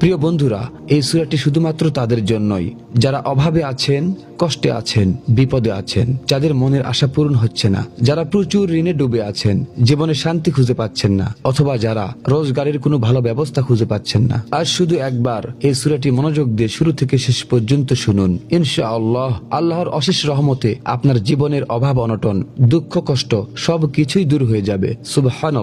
প্রিয় বন্ধুরা, এই সুরাটি শুধুমাত্র তাদের জন্যই। যারা অভাবে আছেন, কষ্টে আছেন, বিপদে আছেন, যাদের মনের আশা পূরণ হচ্ছে না, যারা প্রচুর ঋণে ডুবে আছেন, জীবনে শান্তি খুঁজে পাচ্ছেন না, অথবা যারা রোজগারের কোনো ভালো ব্যবস্থা খুঁজে পাচ্ছেন না। আর শুধু একবার এই সুরাটি মনোযোগ দিয়ে শুরু থেকে শেষ পর্যন্ত শুনুন। ইনশা আল্লাহ আল্লাহর অশেষ রহমতে আপনার জীবনের অভাব, অনটন, দুঃখ, কষ্ট সব কিছুই দূর হয়ে যাবে। সুবহান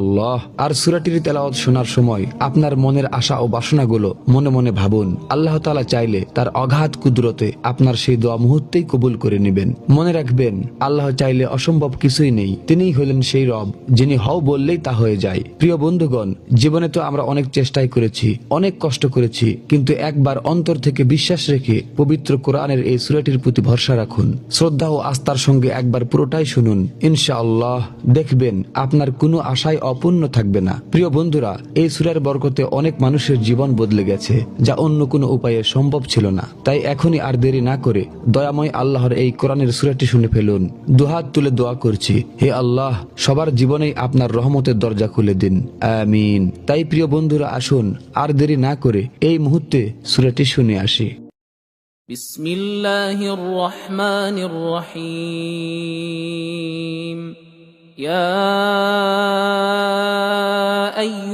আর সুরাটির তেলাওয়াত শোনার সময় আপনার মনের আশা ও বাসনাগুলো মনে মনে ভাবুন, আল্লাহ তালা চাইলে তার অগাধ কুদরতে আপনার সেই দোয়া মুহূর্তেই কবুল করে নেবেন। মনে রাখবেন, আল্লাহ চাইলে অসম্ভব কিছুই নেই। তিনিই হলেন সেই রব, যিনি হও বললেই তা হয়ে যায়। প্রিয় বন্ধুগণ, জীবনে তো আমরা অনেক চেষ্টাই করেছি, অনেক কষ্ট করেছি, কিন্তু একবার অন্তর থেকে বিশ্বাস রেখে পবিত্র কোরআনের এই সুরাটির প্রতি ভরসা রাখুন। শ্রদ্ধা ও আস্থার সঙ্গে একবার পুরোটাই শুনুন। ইনশা আল্লাহ দেখবেন আপনার কোনো আশায় অপূর্ণ থাকবে না। প্রিয় বন্ধুরা, এই সুরার বরকতে অনেক মানুষের জীবন বদলে গেছে। যা অন্য কোনো উপায়ে সম্ভব ছিল না তাই এখনই আর দেরি না করে দয়াময় আল্লাহর এই কোরআনের সুরাটি শুনে ফেলুন দুহাত তুলে দোয়া করছি হে আল্লাহ সবার জীবনেই আপনার রহমতের দরজা খুলে দিন আমিন তাই প্রিয় বন্ধুরা আসুন আর দেরি না করে এই মুহূর্তে সুরাটি শুনে আসি بسم الله الرحمن الرحيم يا ايها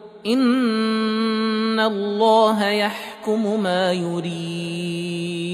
ان الله يحكم ما يريد